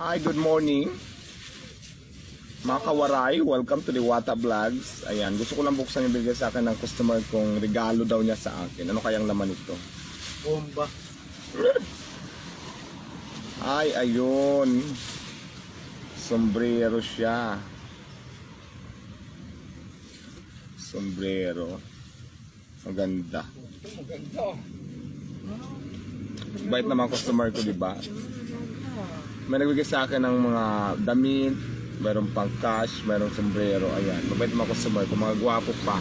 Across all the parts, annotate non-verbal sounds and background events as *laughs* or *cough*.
Hi, good morning. Mga kawaray, welcome to the Wata Vlogs. Ayan, gusto ko lang buksan yung bigay sa akin ng customer kong regalo daw niya sa akin. Ano kayang laman ito? Bomba. Ay, ayun. Sombrero siya. Sombrero. Maganda. Maganda. Bait naman customer ko, di ba? May nagbigay sa akin ng mga damit, mayroon pang cash, mayroong sombrero, ayan. Mabait mga customer ko, mga gwapo pa.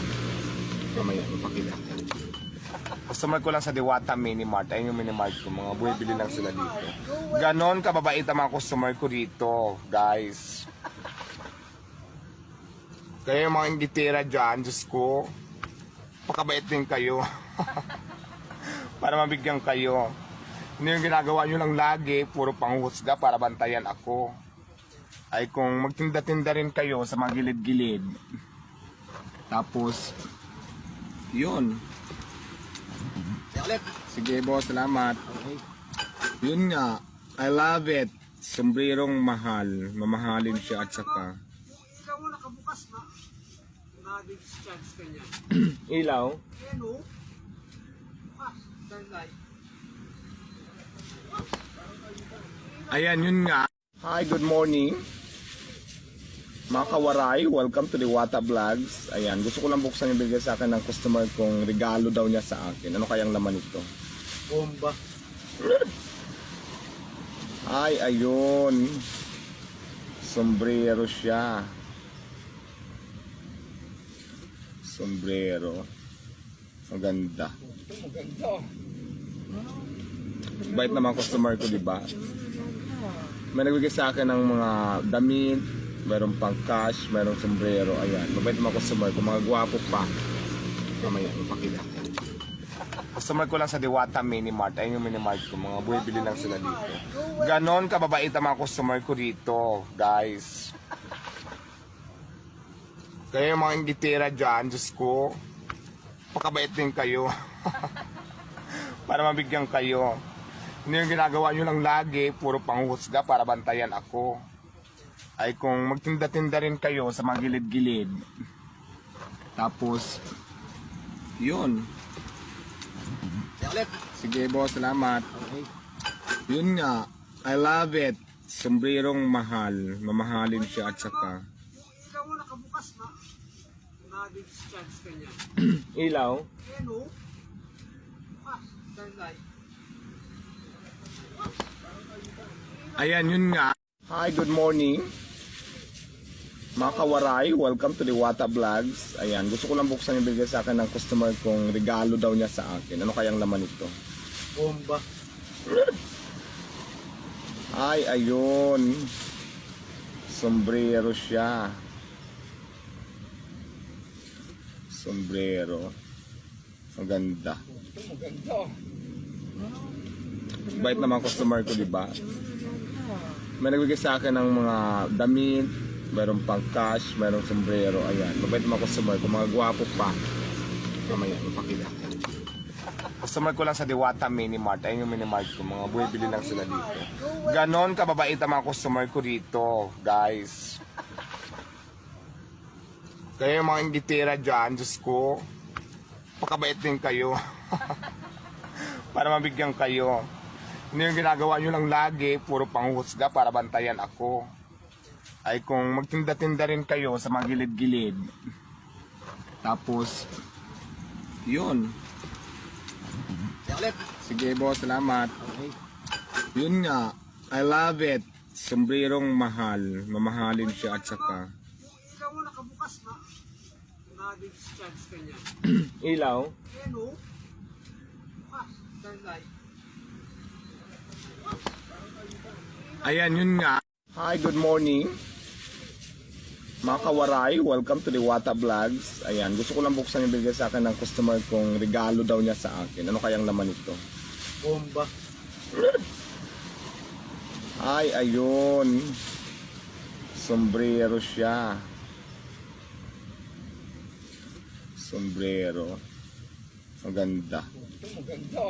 Mamaya, ipakita. Customer ko lang sa Diwata Mini Mart. Ayun yung mini mart ko. Mga buwibili lang sila dito. Ganon kababait ang mga customer ko dito, guys. Kaya yung mga inditira dyan, Diyos ko, pakabait din kayo. *laughs* para mabigyan kayo. Hindi yung ginagawa nyo lang lagi, puro panghuhusga para bantayan ako. Ay kung magtinda-tinda rin kayo sa mga gilid-gilid. Tapos, yun. Sige boss, salamat. Yun nga, I love it. Sombrerong mahal. Mamahalin siya at saka. Ikaw mo nakabukas na. Na-discharge ka niya. *clears throat* Ilaw? Ayan o. Bukas. Turn light. Ayan, yun nga. Hi, good morning. Mga kawaray, welcome to the Wata Vlogs. Ayan, gusto ko lang buksan yung bigay sa akin ng customer kong regalo daw niya sa akin. Ano kayang laman ito? Bomba. Ay, ayun. Sombrero siya. Sombrero. Maganda. Maganda. Bait naman customer ko, di ba? May nagbigay sa akin ng mga damit, mayroong pang cash, mayroong sombrero, ayan. Mabait naman customer ko, mga gwapo pa. Mamaya, ipakita. Customer ko lang sa Diwata Mini Mart. Ayun yung mini mart ko. Mga buwibili lang sila dito. Ganon kababait ang mga customer ko dito, guys. Kaya yung mga inditira dyan, Diyos ko, pakabait din kayo. *laughs* para mabigyan kayo. Hindi yung ginagawa nyo lang lagi, puro panghuhusga para bantayan ako. Ay kung magtinda-tinda rin kayo sa mga gilid-gilid. Tapos, yun. Sige boss, salamat. Yun nga, I love it. Sombrerong mahal. Mamahalin siya at saka. Ikaw mo nakabukas na. Na-discharge ka niya. *clears throat* Ilaw? Ayan o. Bukas. Turn Ayan, yun nga. Hi, good morning. Mga kawaray, welcome to the Wata Vlogs. Ayan, gusto ko lang buksan yung bigay sa akin ng customer kong regalo daw niya sa akin. Ano kayang laman ito? Bomba. Ay, ayun. Sombrero siya. Sombrero. Maganda. Maganda. Bait naman customer ko, di ba? May nagbigay sa akin ng mga damit, mayroong pang cash, mayroong sombrero, ayan. Mabait naman customer ko, mga gwapo pa. Mamaya, ipakita. Customer ko lang sa Diwata Mini Mart. Ayun yung mini mart ko. Mga buwibili lang sila dito. Ganon kababait ang mga customer ko dito, guys. Kaya yung mga inditira dyan, Diyos ko, pakabait din kayo. *laughs* para mabigyan kayo. Hindi yung ginagawa nyo lang lagi, puro panghuhusga para bantayan ako. Ay kung magtinda-tinda rin kayo sa mga gilid-gilid. Tapos, yun. Sige boss, salamat. Yun nga, I love it. Sombrerong mahal. Mamahalin siya at saka. Ikaw mo nakabukas na. Na-discharge ka niya. Ilaw? Ayan o. Bukas. Turn light. Ayan, yun nga. Hi, good morning. Mga kawaray, welcome to the Wata Vlogs. Ayan, gusto ko lang buksan yung bigay sa akin ng customer kong regalo daw niya sa akin. Ano kayang laman ito? Bomba. Ay, ayun. Sombrero siya. Sombrero. Maganda. Maganda.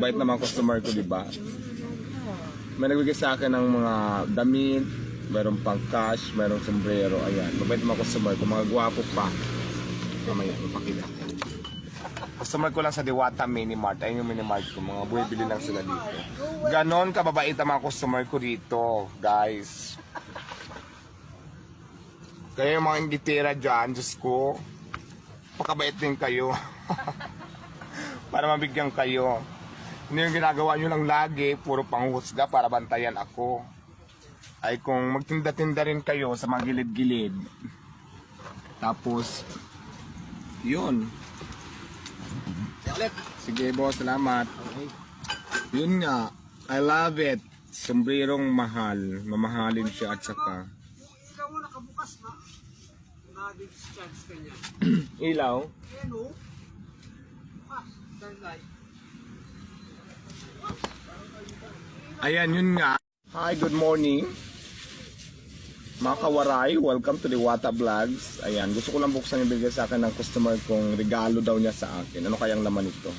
Bait naman customer ko, di ba? May nagbigay sa akin ng mga damit, mayroong pang cash, mayroong sombrero, ayan. Mabait mga customer, kung mga gwapo pa. Mamaya, ipakita ko. Customer ko lang sa Diwata Mini Mart. Ayun yung mini mart ko. Mga buwibili lang sila dito. Ganon kababait ang mga customer ko dito, guys. Kaya yung mga inditira dyan, Diyos ko, pakabait din kayo. *laughs* para mabigyan kayo. Hindi yung ginagawa nyo lang lagi, puro panghusga para bantayan ako. Ay kung magtinda-tinda rin kayo sa mga gilid-gilid. Tapos, yun. Sige boss, salamat. Yun nga, I love it. Sombrerong mahal. Mamahalin siya at saka. Ilaw mo nakabukas na. Na-discharge ka niya. *clears throat* Ilaw? Ayan o. Bukas. Turn light. Ayan, yun nga. Hi, good morning. Mga kawaray, welcome to the Wata Vlogs. Ayan, gusto ko lang buksan yung bigay sa akin ng customer kong regalo daw niya sa akin. Ano kayang laman ito?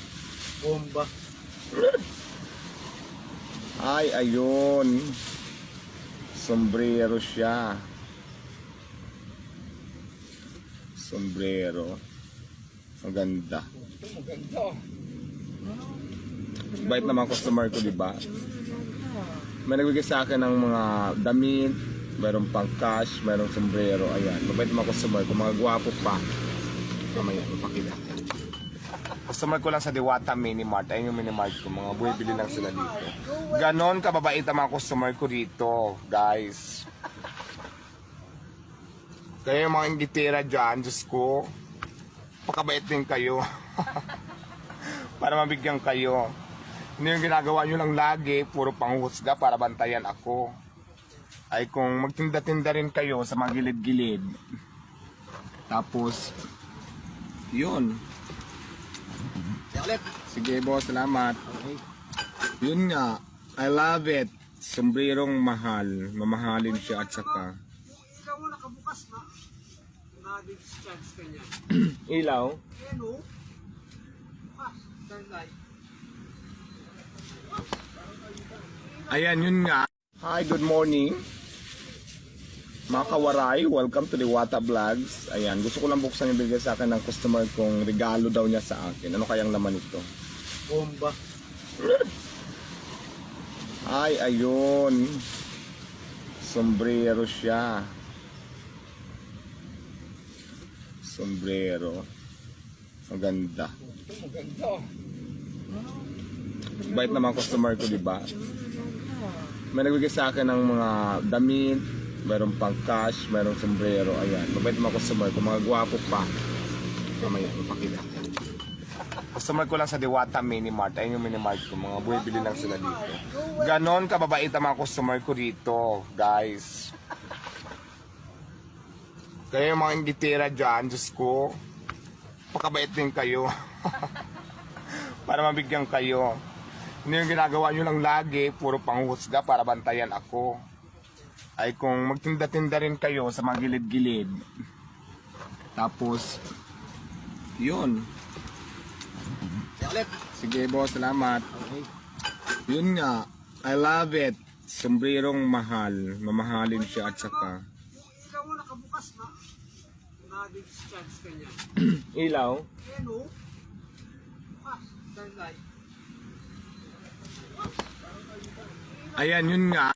Bomba. Ay, ayun. Sombrero siya. Sombrero. Maganda. Bait naman customer ko, di ba? May nagbigay sa akin ng mga damit, mayroong pang cash, mayroong sombrero, ayan. Mabait naman customer ko, mga gwapo pa. Mamaya, ipakita. Customer ko lang sa Diwata Mini Mart. Ayun yung mini mart ko. Mga buwibili lang sila dito. Ganon kababait ang mga customer ko dito, guys. Kaya yung mga inditira dyan, Diyos ko, pakabait din kayo. *laughs* para mabigyan kayo. Hindi yung ginagawa nyo lang lagi, puro panghusga para bantayan ako. Ay kung magtinda-tinda rin kayo sa mga gilid-gilid. Tapos, yun. Sige boss, salamat. Yun nga, I love it. Sombrerong mahal. Mamahalin siya at saka. Ilaw mo nakabukas na. Na-discharge ka niya. *clears throat* Ilaw? Ayan o. Bukas. Turn light. Ayan, yun nga. Hi, good morning. Mga kawaray, welcome to the Wata Vlogs. Ayan, gusto ko lang buksan yung bigay sa akin ng customer kong regalo daw niya sa akin. Ano kayang laman ito? Bomba. Ay, ayun. Sombrero siya. Sombrero. Maganda. Bait naman customer ko, di ba? May nagbigay sa akin ng mga damit, mayroong pang cash, mayroong sombrero, ayan. Mabait naman customer ko, mga gwapo pa. Mamaya, ipakita ko. Customer ko lang sa Diwata Mini Mart. Ayun yung mini mart ko. Mga buwibili lang sila dito. Ganon kababait ang mga customer ko dito, guys. Kaya yung mga inditira dyan, Diyos ko, pakabait din kayo. *laughs* para mabigyan kayo. Hindi yung ginagawa nyo lang lagi, puro panghusga para bantayan ako. Ay kung magtinda-tinda rin kayo sa mga gilid-gilid. Tapos, yun. Sige boss, salamat. Yun nga, I love it. Sombrerong mahal. Mamahalin siya at saka. Ilaw mo nakabukas na. Na-discharge ka niya. *clears throat* Ilaw? Ayan o. Bukas. Turn light. Ayan, yun nga.